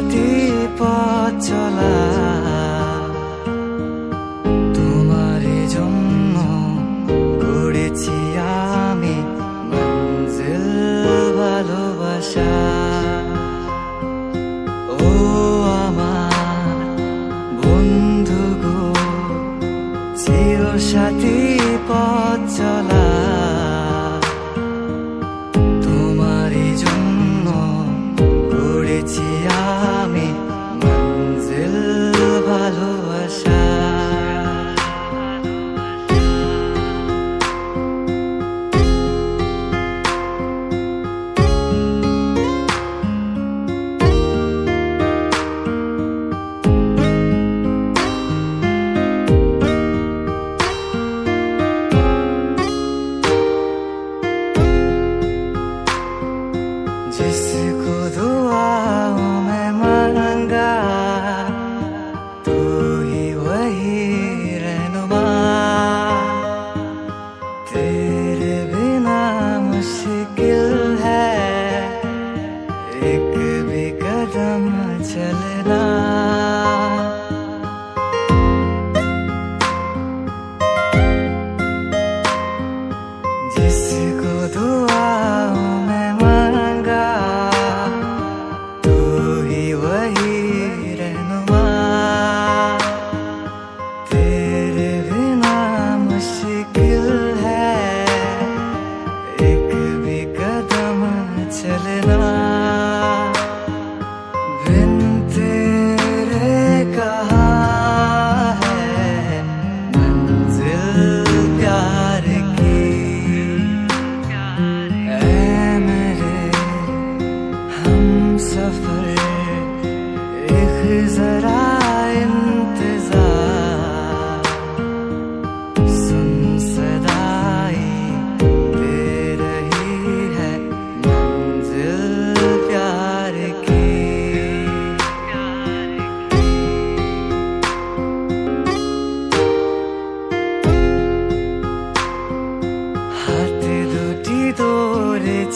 রাতে পথ চলা। তোমার জন্য করেছি আমি মঞ্জিল ভালোবাসা। ও আমার বন্ধু গো চির সাথী পথ চলা। telling lies.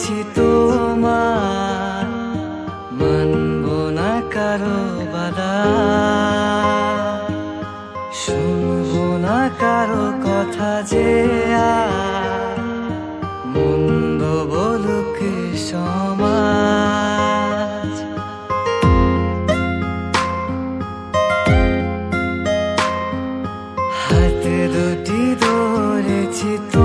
পেয়েছি তোমার মানব না কারও বাদা শুনব না কারও কথা যে মন্দ বলুক সমাজ। হাতে দুটি ধরেছি তো